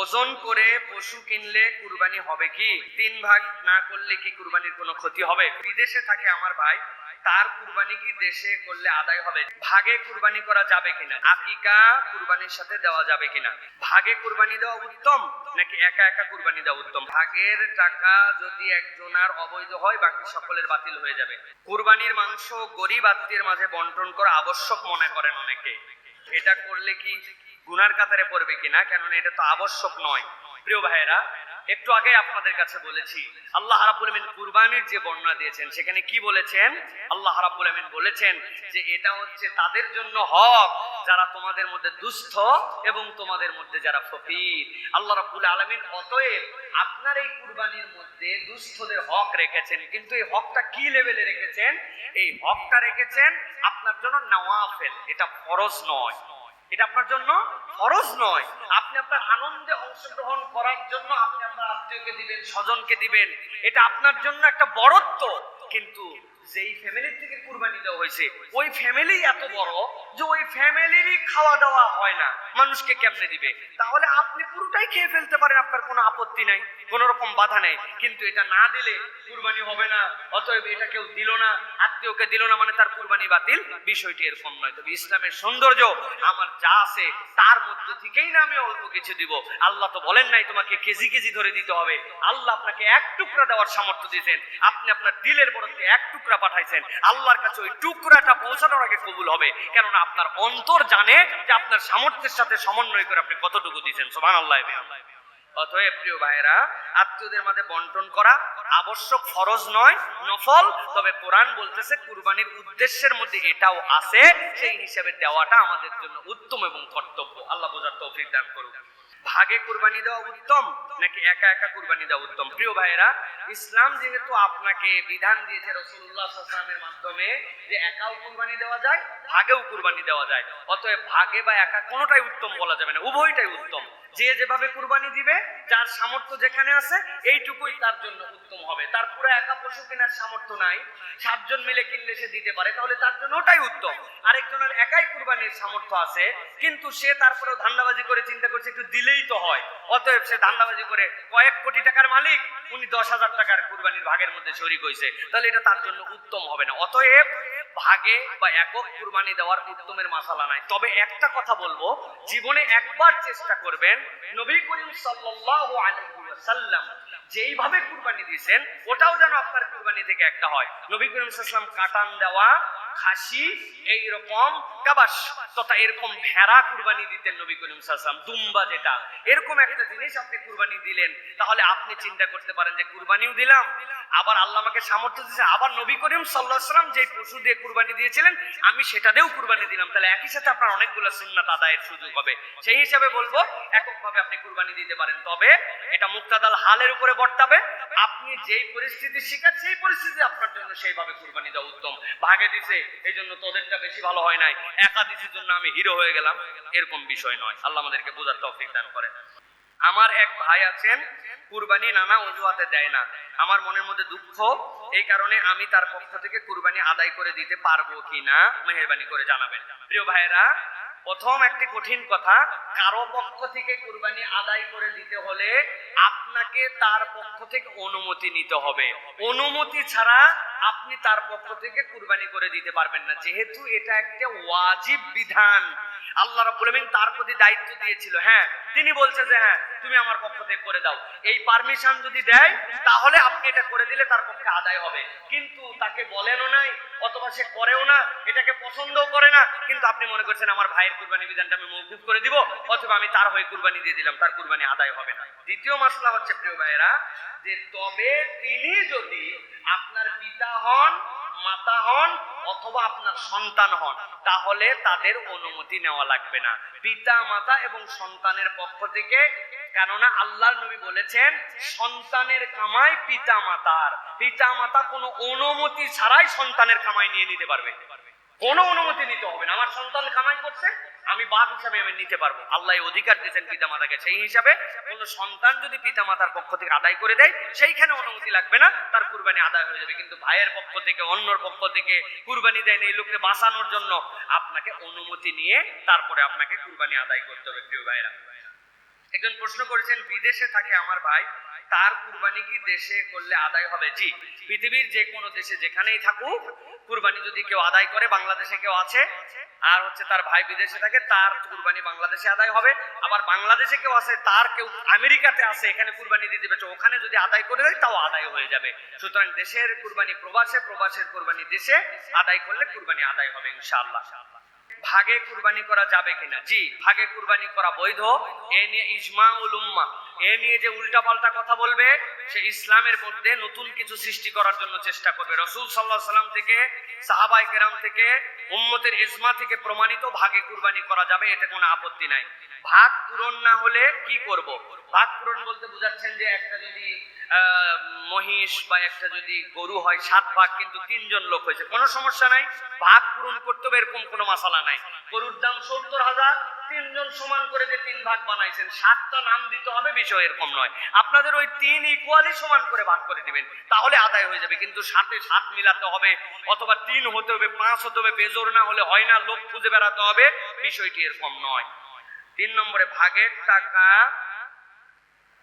ওজন করে পশু কিনলে কুরবানি হবে কি? তিন ভাগ না করলে কি কুরবানির কোনো ক্ষতি হবে? বিদেশে থাকে আমার ভাই, তার কুরবানি কি দেশে করলে আদায় হবে? ভাগে কুরবানি করা যাবে কিনা? আকিকা কুরবানির সাথে দেওয়া যাবে কিনা? ভাগে কুরবানি দেওয়া উত্তম, নাকি একা একা কুরবানি দেওয়া উত্তম? ভাগের টাকা যদি একজনার অবৈধ হয়, বাকি সকলের বাতিল হয়ে যাবে। কুরবানির মাংস গরিব আত্মীয়ের মাঝে বন্টন করা আবশ্যক মনে করেন অনেকে। এটা করলে কি গুনার কাতারে পড়বে কিনা, কেননা এটা তো আবশ্যক নয়। প্রিয় ভাইয়েরা, একটু আগে আপনাদের কাছে বলেছি, আল্লাহ রাব্বুল আমিন কুরবানির যে বর্ণনা দিয়েছেন, সেখানে কি বলেছেন? আল্লাহ রাব্বুল আমিন বলেছেন যে এটা হচ্ছে তাদের জন্য হক, যারা তোমাদের মধ্যে দুস্থ এবং তোমাদের মধ্যে যারা ফকির। আল্লাহ রাব্বুল আলামিন অতএব আপনার এই কুরবানির মধ্যে দুস্থদের হক রেখেছেন। কিন্তু এই হকটা কি লেভেলে রেখেছেন? এই হকটা রেখেছেন আপনার জন্য নওয়াফেল, এটা ফরজ নয়। এটা আপনার জন্য ফরজ নয়। আপনি আপনার আনন্দে অংশগ্রহণ করার জন্য আপনি আপনার আত্মীয়কে দিবেন, স্বজনকে দিবেন। এটা আপনার জন্য একটা বড়ত্ব কিন্তু যেই ফ্যামিলির থেকে কুরবানি দেওয়া হয়েছে, ওই ফ্যামিলি এত বড় যে ওই ফ্যামিলিরই খাওয়া দাওয়া হয় না। মানুষকে কেমনে দিবে? তাহলে আপনি পুরোটাই খেয়ে ফেলতে পারেন, আপনার কোনো আপত্তি নাই, কোনো রকম বাধা নেই। কিন্তু এটা না দিলে কুরবানি হবে না, অতএব এটা কেউ দিল না, আত্মীয়কে দিল না মানে তার কুরবানি বাতিল। বিষয়টি এরকম নয়। তবে ইসলামের সৌন্দর্য আমার যা আছে, তার মধ্য থেকেই না আমি অল্প কিছু দিব। আল্লাহ তো বলেন নাই তোমাকে কেজি কেজি ধরে দিতে হবে। আল্লাহ আপনাকে এক টুকরা দেওয়ার সামর্থ্য দিয়েছেন। আপনি আপনার দিলের বরফে এক টুকরা পাঠাইছেন। আল্লাহর কাছে ওই টুকরাটা পৌঁছানোর আগে কবুল হবে। কেননা আপনার অন্তর জানে যে আপনার সামর্থ্যের সাথে সমন্বয় করে আপনি কতটুকু দিয়েছেন। সোমান আল্লাহ অতএব প্রিয় আত্মীয়দের মাঝে বন্টন করা আবশ্যক ফরজ নয়, নফল। তবে কোরআন বলতেছে, কুরবানির উদ্দেশ্যের মধ্যে এটাও আছে। সেই হিসেবে দেওয়াটা আমাদের জন্য উত্তম এবং কর্তব্য। আল্লাহ বোঝার তৌফিক দান করুন ভাগে কুরবানি দেওয়া উত্তম, নাকি একা একা কুরবানি দেওয়া উত্তম? প্রিয় ভাইয়েরা, ইসলাম যেহেতু আপনাকে বিধান দিয়েছে রসুল্লাহ সাল্লামের মাধ্যমে যে একাও কুরবানি দেওয়া যায়, ভাগেও কুরবানি দেওয়া যায়। অতএব ভাগে বা একা কোনোটাই উত্তম বলা যাবে না, উভয়টাই উত্তম। যে যেভাবে কুরবানি দিবে, যার সামর্থ্য যেখানে আছে, এইটুকুই তার জন্য উত্তম হবে। তার পুরো একা পশু কেনার সামর্থ্য নাই, সাতজন মিলে কিনলে সে দিতে পারে, তাহলে তার জন্য ওটাই উত্তম। আরেকজনের একাই কুরবানির সামর্থ্য আছে, কিন্তু সে তারপরেও ধান্দাবাজি করে, চিন্তা করছে, একটু দিলেই তো হয়। অতএব সে ধান্দাবাজি করে কয়েক কোটি টাকার মালিক, উনি দশ হাজার টাকার কুরবানির ভাগের মধ্যে শরিক হয়েছে তাহলে এটা তার জন্য উত্তম হবে না। অতএব ভাগে বা একক কুরবানি দেওয়ার উত্তমের মাসালা নাই। তবে একটা কথা বলব, জীবনে একবার চেষ্টা করবেন নবী করিম সাল্লাল্লাহু আলাইহি ওয়াসাল্লাম যেইভাবে কুরবানি দিয়েছেন, ওটাও যেন আপনার কুরবানি থেকে একটা হয়। নবী করিম সাল্লাম কাটান দেওয়া, খাসি এই রকম কাবাস তথা এরকম ভেড়া কুরবানি দিতেন নবী করিম সাল্লাম দুম্বা যেটা। এরকম একটা জিনিস আপনি কুরবানি দিলেন, তাহলে আপনি চিন্তা করতে পারেন যে কুরবানিও দিলাম, আবার আল্লাহ আমাকে সামর্থ্য দিয়েছে, আবার নবী করিম সাল্লাহ সাল্লাম যে পশু দিয়ে কুরবানি দিয়েছিলেন, আমি সেটা দিয়েও কুরবানি দিলাম। তাহলে একই সাথে আপনার অনেকগুলো সুন্নাত আদায়ের সুযোগ হবে। সেই হিসাবে বলব, এককভাবে আপনি কুরবানি দিতে পারেন। তবে এটা মুক্তাদাল হালের উপরে বর্তাবে। আপনি যেই পরিস্থিতি শিকার, সেই পরিস্থিতি আপনার জন্য সেইভাবে কুরবানি দেওয়া উত্তম। ভাগে দিছে এই জন্য তোদেরটা বেশি ভালো হয় নাই। একা দিছির জন্য আমি হিরো হয়ে গেলাম। এরকম বিষয় নয়। আল্লাহ আমাদেরকে বোঝার তৌফিক দান করেন। আমার এক ভাই আছেন, কুরবানি নানা অজুহাতে দেয় না। আমার মনের মধ্যে দুঃখ, এই কারণে আমি তার পক্ষ থেকে কুরবানি আদায় করে দিতে পারব কিনা মেহরবানি করে জানাবেন। প্রিয় ভাইয়েরা প্রথম একটি কঠিন কথা, কারও পক্ষ থেকে কুরবানি আদায় করে দিতে হলে আপনাকে তার পক্ষ থেকে অনুমতি নিতে হবে। অনুমতি ছাড়া আপনি তার পক্ষ থেকে কুরবানি করে দিতে পারবেন না। যেহেতু এটা একটা ওয়াজিব বিধান। আল্লাহ রাব্বুল আমিন তার প্রতি দায়িত্ব দিয়েছিল। হ্যাঁ তিনি বলছে যে হ্যাঁ তুমি আমার পক্ষ থেকে করে দাও। এই পারমিশন যদি দেয়, তাহলে আপনি এটা করে দিলে তার পক্ষে আদায় হবে। কিন্তু তাকে বলেনও নাই, অথবা সে করেও না, এটাকে পছন্দও করে না, কিন্তু আপনি মনে করছেন আমার ভাইয়ের কুরবানি বিধানটা আমি মৌকুফ করে দিব, অথবা আমি তার হয়ে কুরবানি দিয়ে দিলাম, তার কুরবানি আদায় হবে না। দ্বিতীয় মাসলা হচ্ছে, প্রিয় ভাইয়েরা, যে তবে তিনি যদি আপনার পিতা হন, মাতা হন, অথবা আপনার সন্তান হন, তাহলে তাদের অনুমতি নেওয়া লাগবে না। পিতা, মাতা এবং সন্তানের পক্ষ থেকে, কেননা আল্লাহ নবী বলেছেন, সন্তানের কামাই পিতা মাতার পিতা মাতা কোনো অনুমতি ছাড়াই সন্তানের কামাই নিয়ে নিতে পারবে। কোনো অনুমতি নিতে হবে না। আমার সন্তান কামাই করছে, আমি বাপ হিসাবে আমি নিতে পারব। আল্লাহ অধিকার দিয়েছেন পিতা মাতাকে সেই হিসাবে কোনো সন্তান যদি পিতা মাতার পক্ষ থেকে আদায় করে দেয়, সেইখানে অনুমতি লাগবে না, তার কুরবানি আদায় হয়ে যাবে। কিন্তু ভাইয়ের পক্ষ থেকে, অন্যর পক্ষ থেকে কুরবানি দেয় না, এই লোককে বাঁচানোর জন্য আপনাকে অনুমতি নিয়ে তারপরে আপনাকে কুরবানি আদায় করতে হবে, প্রিয় ভাইয়েরা। একজন প্রশ্ন করেছেন, বিদেশে থাকে আমার ভাই, তার কুরবানি কি দেশে করলে আদায় হবে? জি, পৃথিবীর যে কোনো দেশে যেখানেই থাকুক, কুরবানি যদি কেউ আদায় করে, বাংলাদেশে কেউ আছে, আর হচ্ছে তার ভাই বিদেশে থাকে, তার কুরবানি বাংলাদেশে আদায় হবে। আবার বাংলাদেশে কেউ আছে, তার কেউ আমেরিকাতে আছে, এখানে কুরবানি দিতে পেরেছে ওখানে যদি আদায় করে দেয়, তাও আদায় হয়ে যাবে। সুতরাং দেশের কুরবানি প্রবাসে, প্রবাসের কুরবানি দেশে, আদায় করলে কুরবানি আদায় হবে, ইনশাআল্লাহ। ভাগে কুরবানি করা যাবে কিনা? জি, ভাগে কুরবানি করা বৈধ। এ নিয়ে ইজমা উল উম্মা এ নিয়ে যে উল্টা পাল্টা কথা বলবে, সে ইসলামের মধ্যে নতুন কিছু সৃষ্টি করার জন্য চেষ্টা করবে। রসুল সাল্লাহ সাল্লাম থেকে সাহাবাই কেরাম থেকে, উম্মতের ইজমা থেকে প্রমাণিত ভাগে কুরবানি করা যাবে, এতে কোনো আপত্তি নাই। ভাগ পূরণ না হলে কি করব? ভাগ পূরণ বলতে বুঝাচ্ছেন যে একটা যদি মহিষ বা একটা যদি গরু হয়, সাত ভাগ কিন্তু তিনজন লোক হয়েছে। কোনো সমস্যা নাই। ভাগ পূরণ করতে হবে, এরকম কোনো মশালা নাই। গরুর দাম সত্তর হাজার তিনজন সমান করে যে তিন ভাগ বানাইছেন, সাতটা নাম দিতে হবে, বিষয় এরকম নয়। আপনাদের ওই তিন ইকুয়ালি সমান করে ভাগ করে দিবেন, তাহলে আদায় হয়ে যাবে। কিন্তু সাথে সাত মিলাতে হবে, অথবা তিন হতে হবে, পাঁচ হতে হবে, বেজোর না হলে হয় না, লোক খুঁজে বেড়াতে হবে, বিষয়টি এরকম নয়। তিন নম্বরে ভাগের টাকা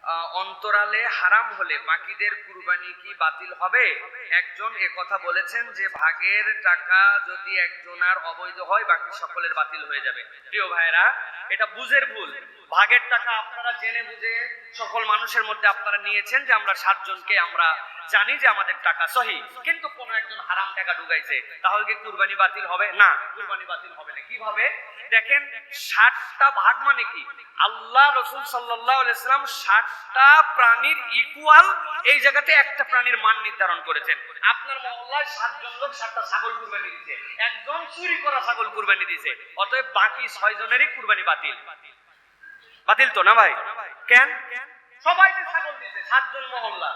অন্তরালে হারাম হলে বাকিদের কুরবানি কি বাতিল হবে? একজন এ কথা বলেছেন যে ভাগের টাকা যদি একজনার অবৈধ হয়, বাকি সকলের বাতিল হয়ে যাবে। প্রিয় ভাইরা এটা বুঝের ভুল। ভাগের টাকা আপনারা জেনে বুঝে সকল মানুষের মধ্যে আপনারা নিয়েছেন যে আমরা সাতজনকে আমরা জানি যে আমাদের টাকা সহি। কিন্তু কোন একজন হারাম টাকা ঢুকাইছে, তাহলে কি কুরবানি বাতিল হবে? না, কুরবানি বাতিল হবে না। কীভাবে? দেখেন, ষাটটা ভাগ মানে কি? আল্লাহ রসুল সাল্লাহ ইসলাম ষাটটা প্রাণীর ইকুয়াল এই জায়গাতে একটা প্রাণীর মান নির্ধারণ করেছেন। আপনার মহল্লায় সাতজন লোক সাতটা ছাগল কুরবানি দিছে একজন চুরি করা ছাগল কুরবানি দিছে অতএব বাকি ছয় জনেরই কুরবানি বাতিল। বাতিল। তো না ভাই? কেন? সবাই যে ছাগল দিছে, সাতজন মহল্লা।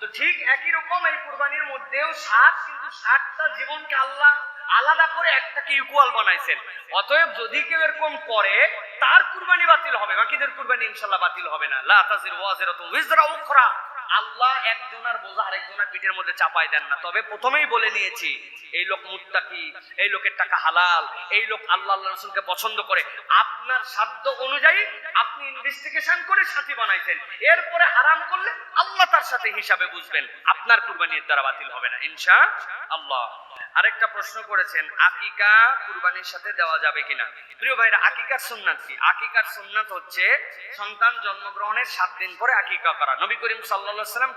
তো ঠিক একই রকম এই কুরবানির মধ্যেও সাত, কিন্তু সাতটা জীবনকে আল্লাহ আলাদা করে একটাকে ইকুয়াল বানাইছেন। অতএব যদি কেউ এরকম করে, তার কুরবানি বাতিল হবে, বাকিদের কুরবানি ইনশাল্লাহ বাতিল হবে না। লা তাজির ওয়াজিরাতু উইজরা উখরা। আল্লাহ একজনের বোঝা আরেকজনের পিঠের মধ্যে চাপাই দেন না। তবে প্রথমেই বলে নিয়েছি, এই লোক মুত্তাকি, এই লোকের টাকা হালাল, এই লোক আল্লাহ আল্লাহ রসুলকে পছন্দ করে। আপনার সাধ্য অনুযায়ী আপনি ইনভেস্টিগেশন করে সাথী বানাইছেন। এরপরে হারাম করলে আল্লাহ তার সাথে হিসাবে বুঝবেন। আপনার কুরবানির দ্বারা বাতিল হবে না। ইনশা আল্লাহ। আরেকটা প্রশ্ন করেছেন, আকিকা কুরবানির সাথে দেওয়া যাবে কিনা? প্রিয় ভাইরা, আকিকার সুন্নাত কি? আকিকার সুন্নাত হচ্ছে সন্তান জন্মগ্রহণের সাত দিন পরে আকিকা করা। নবী করিম সাল্লাল্লাহু সাল্লাম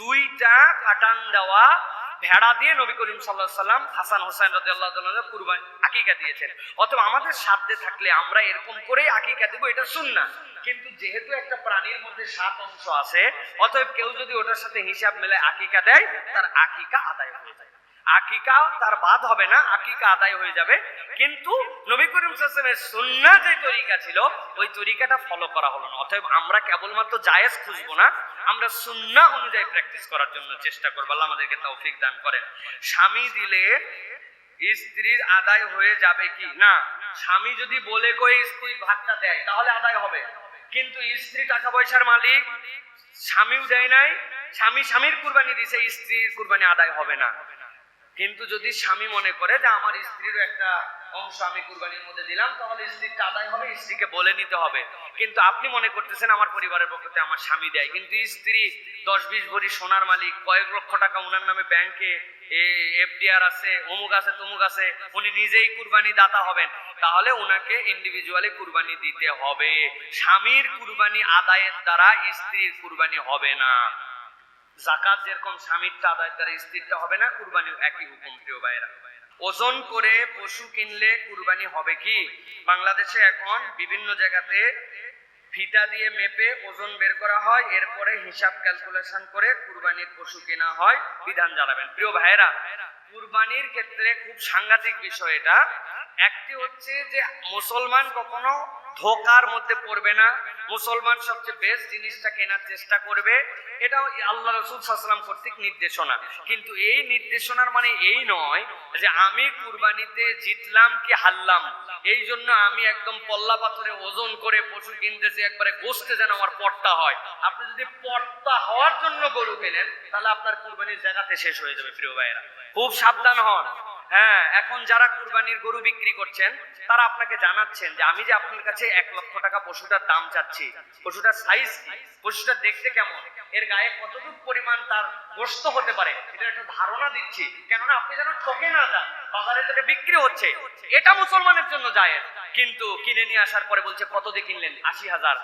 দুইটা দেওয়া ভেড়া দিয়ে নবী করিম সাল্লাহ সাল্লাম হাসান হোসেন কুরবানি আকিকা দিয়েছেন। অথবা আমাদের সাধ্যে থাকলে আমরা এরকম করেই আকিকা দেবো, এটা সুন্নাহ। কিন্তু যেহেতু একটা প্রাণীর মধ্যে সাত অংশ আছে, অতএব কেউ যদি ওটার সাথে হিসাব মেলে আকিকা দেয়, তার আকিকা আদায় হয়ে যায়। আকিকা তার বাদ হবে না, আকিকা আদায় হয়ে যাবে। কিন্তু নবী করিম সাল্লামের সুন্নাহ যে তরিকা ছিল, ওই তরিকাটা ফলো করা হলো না। অতএব আমরা কেবলমাত্র জায়েজ খুঁজবো না, আমরা সুন্নাহ অনুযায়ী প্র্যাকটিস করার জন্য চেষ্টা করব। আল্লাহ আমাদেরকে তৌফিক দান করেন। স্বামী দিলে স্ত্রীর আদায় হয়ে যাবে কি? না। স্বামী যদি বলে কই স্ত্রী ভাগটা দেয়, তাহলে আদায় হবে। কিন্তু স্ত্রী টাকা পয়সার মালিক, স্বামীও দেয় নাই, স্বামী স্বামীর কুরবানি দিছে, স্ত্রীর কুরবানি আদায় হবে না। কিন্তু যদি স্বামী মনে করে যে আমার স্ত্রীর একটা অংশ আমি কুরবানির মধ্যে দিলাম, তাহলে স্ত্রীর আদায় হবে, স্ত্রীকে বলে নিতে হবে। কিন্তু আপনি মনে করতেছেন আমার পরিবারের পক্ষে আমার স্বামী দেয়, কিন্তু স্ত্রী দশ বিশ ভরি সোনার মালিক, কয়েক লক্ষ টাকা ওনার নামে ব্যাংকে এফডিআর আছে, অমুক আছে, তমুক আছে, উনি নিজেই কুরবানি দাতা হবেন। তাহলে ওনাকে ইন্ডিভিজুয়ালি কুরবানি দিতে হবে। স্বামীর কুরবানি আদায়ের দ্বারা স্ত্রীর কুরবানি হবে না। জাকাত যেরকম স্বামীরটা আদায়ের দ্বারা স্ত্রীরটা হবে না, কুরবানিও একই হুকুম, প্রিয় ভাইরা ওজন করে পশু কিনলে কুরবানি হবে কি? বাংলাদেশে এখন বিভিন্ন জায়গাতে ফিতা দিয়ে মেপে ওজন বের করা হয়, এরপরে হিসাব ক্যালকুলেশন করে কুরবানির পশু কেনা হয়, বিধান জানাবেন। প্রিয় ভাইয়েরা, কুরবানির ক্ষেত্রে খুব সাংঘাতিক বিষয় এটা। একটি হচ্ছে যে মুসলমান কখনো ধোকার মধ্যে পড়বে না। মুসলমান সবচেয়ে বেস্ট জিনিসটা কেনার চেষ্টা করবে, এটাও আল্লাহ রসুল সাল্লাম কর্তৃক নির্দেশনা। কিন্তু এই নির্দেশনার মানে এই নয় যে আমি কুরবানিতে জিতলাম কি হারলাম। এই জন্য আমি একদম পল্লা পাথরে ওজন করে পশু কিনতেছি, একবারে গোস্তে যেন আমার পট্টা হয়। আপনি যদি পট্টা হওয়ার জন্য গরু কেনেন, তাহলে আপনার কুরবানির জায়গাতে শেষ হয়ে যাবে, প্রিয় ভাইয়েরা। খুব সাবধান হন। হ্যাঁ এখন যারা কুরবানির গরু বিক্রি করছেন, তারা আপনাকে জানাচ্ছেন যে আমি যে আপনার কাছে এক লক্ষ টাকা পশুটার দাম চাচ্ছি, পশুটার সাইজ কি, পশুটা দেখতে কেমন, এর গায়ে কতটুকু পরিমাণ তার গোস্ত হতে পারে এটা একটা ধারণা দিচ্ছি। কেননা আপনি যেন ঠকে না যান, বাজারে এটা বিক্রি হচ্ছে, এটা মুসলমানের জন্য যায় কিন্তু কিনে নিয়ে আসার পরে বলছে, কত দিয়ে কিনলেন? আশি হাজার।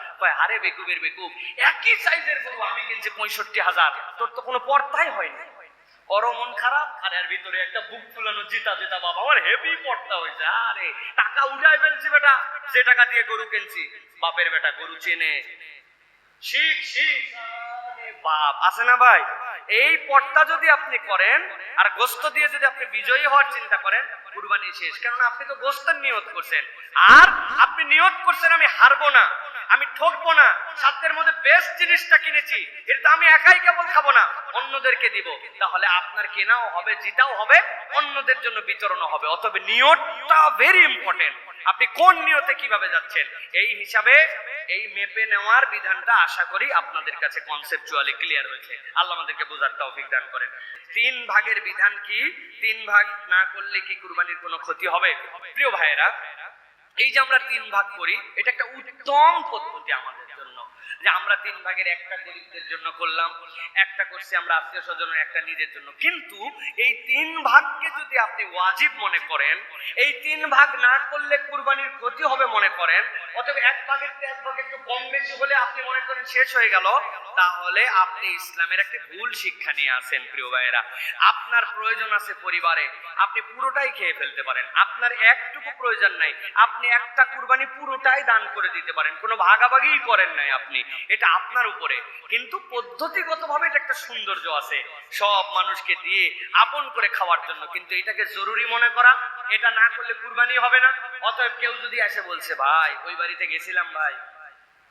আরে বেকুবের বেকুব, একই সাইজের গরু আমি কিনছি পঁয়ষট্টি হাজার। তোর তো কোনো পর্দাই হয়নি। ওর মন খারাপ আর ভিতরে একটা বুক ফুলানো জিতা জিতা বাবা, আমার হেভি পড়তা হয়েছে। আরে, টাকা উঠাই ফেলছি বেটা, যে টাকা দিয়ে গরু কিনছি, বাপের বেটা গরু চেনে। শিখ শিখ বাপ, আছে না ভাই? এই পটটা যদি আপনি করেন, আর গোস্ত দিয়ে যদি আপনি বিজয়ী হওয়ার চিন্তা করেন, কুরবানি শেষ। কেননা আপনি তো গোস্তের নিয়ত করছেন। আর আপনি নিয়ত করছেন আমি হারবো না। আমি ঠকবো না। সাধ্যের মধ্যে বেস্ট জিনিসটা কিনেছি। এটা তো আমি একাই কেবল খাব না। অন্যদেরকে দিব। তাহলে আপনার কেনাও হবে, জিতাও হবে, অন্যদের জন্য বিতরণও হবে। অতবে নিয়তটা ভেরি ইম্পর্টেন্ট আপনি কোন নিয়তে কীভাবে যাচ্ছেন? এই হিসাবে এই মেপে নেওয়ার বিধানটা আশা করি আপনাদের কাছে কনসেপচুয়ালি ক্লিয়ার হয়েছে। আল্লাহ আমাদেরকে বোঝার তৌফিক দান করেন। তিন ভাগের বিধান কি? তিন ভাগ না করলে কি কুরবানির কোনো ক্ষতি হবে? প্রিয় ভাইয়েরা এই যে আমরা তিন ভাগ করি এটা একটা উত্তম পদ্ধতি আমাদের জন্য। যে আমরা তিন ভাগের একটা গরিবদের জন্য করলাম, একটা করছি আমরা আত্মীয় স্বজনের, একটা নিজের জন্য। কিন্তু এই তিন ভাগকে যদি আপনি ওয়াজিব মনে করেন, এই তিন ভাগ না করলে কুরবানির ক্ষতি হবে মনে করেন অথবা এক ভাগের এক ভাগ একটু কম বেশি হলে আপনি মনে করেন শেষ হয়ে গেল, তাহলে আপনি ইসলামের একটা ভুল শিক্ষা নিয়ে আসেন প্রিয় ভাইয়েরা। আপনার প্রয়োজন আছে পরিবারে, আপনি পুরোটাই খেয়ে ফেলতে পারেন। আপনার একটুকু প্রয়োজন নাই, আপনি একটা কুরবানি পুরোটাই দান করে দিতে পারেন। কোনো ভাগাভাগি করেন নাই আপনি। এটা আপনার উপরে। কিন্তু পদ্ধতিগতভাবে এটা একটা সৌন্দর্য আছে। সব মানুষকে দিয়ে আপন করে খাওয়ার জন্য। কিন্তু এটাকে জরুরি মনে করা, এটা না করলে কুরবানি হবে না। অতএব কেউ যদি এসে বলছে, ভাই, ওই বাড়িতে গেছিলাম ভাই।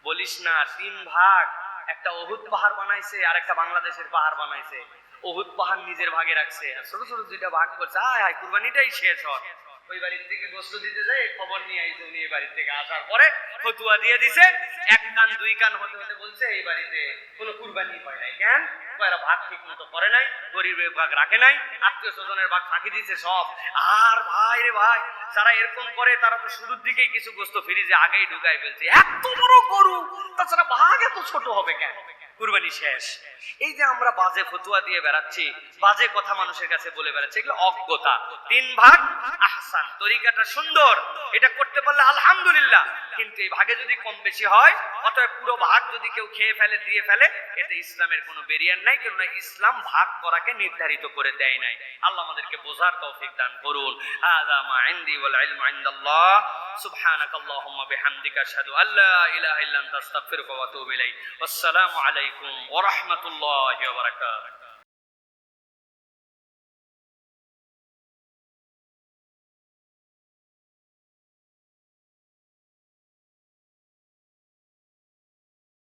বলিস না, তিন ভাগ। একটা অহুত পাহাড় বানাইছে আর একটা বাংলাদেশের পাহাড় বানাইছে। অহুত পাহাড় নিজের ভাগে রাখছে। ছোট ছোট দুইটা ভাগ করছে। আয় হায় কুরবানিটাই শেষ হয়। ওই বাড়ির থেকে গোস্ত দিতে যায় খবর নিয়ে আইছে উনি এই বাড়ির থেকে। আসার পরে ফতুয়া দিয়ে দিছে, এক কান, দুই কান হতে হতে বলছে, এই বাড়িতে কোনো কুরবানি হয় নাই। কেন? ভাগ ঠিক মতো করে নাই, গরিবের ভাগ রাখে নাই, আত্মীয় স্বজনের ভাগ ফাঁকি দিছে সব। আর ভাই রে ভাই, যারা এরকম করে, তারা তো শুরুর দিকেই কিছু গোস্ত ফ্রিজে আগেই ঢুকাই ফেলছে। এত বড় গরু, তাছাড়া ভাগ এত ছোট হবে কেন? কুরবানি শেষ। এই যে আমরা বাজে ফতুয়া দিয়ে বেড়াচ্ছি, বাজে কথা মানুষের কাছে বলে বেড়াচ্ছি, এগুলো অজ্ঞতা। তিন ভাগ আহসান, তরিকাটা সুন্দর। এটা করতে পারলে আলহামদুলিল্লাহ। কিন্তু এই ভাগে যদি কম বেশি হয়, অতএব পুরো ভাগ যদি কেউ খেয়ে ফেলে, দিয়ে ফেলে, এতে ইসলামের কোনো বেরিয়ার নাই, কেননা ইসলাম ভাগ করাকে নির্ধারিত করে দেয় নাই। আল্লাহ আমাদেরকে বোঝার তৌফিক দান করুন। হাযা মা ইনদি ওয়াল ইলমু ইনদাল্লাহ। আল্লাহুম্মা বিহামদিকা আশহাদু আল্লা ইলাহা ইল্লা আনতা, আস্তাগফিরুকা ওয়া আতুবু ইলাইক। আসসালামু আলাইকুম ওয়া রাহমাতুল্লাহি ওয়া বারাকাতুহু।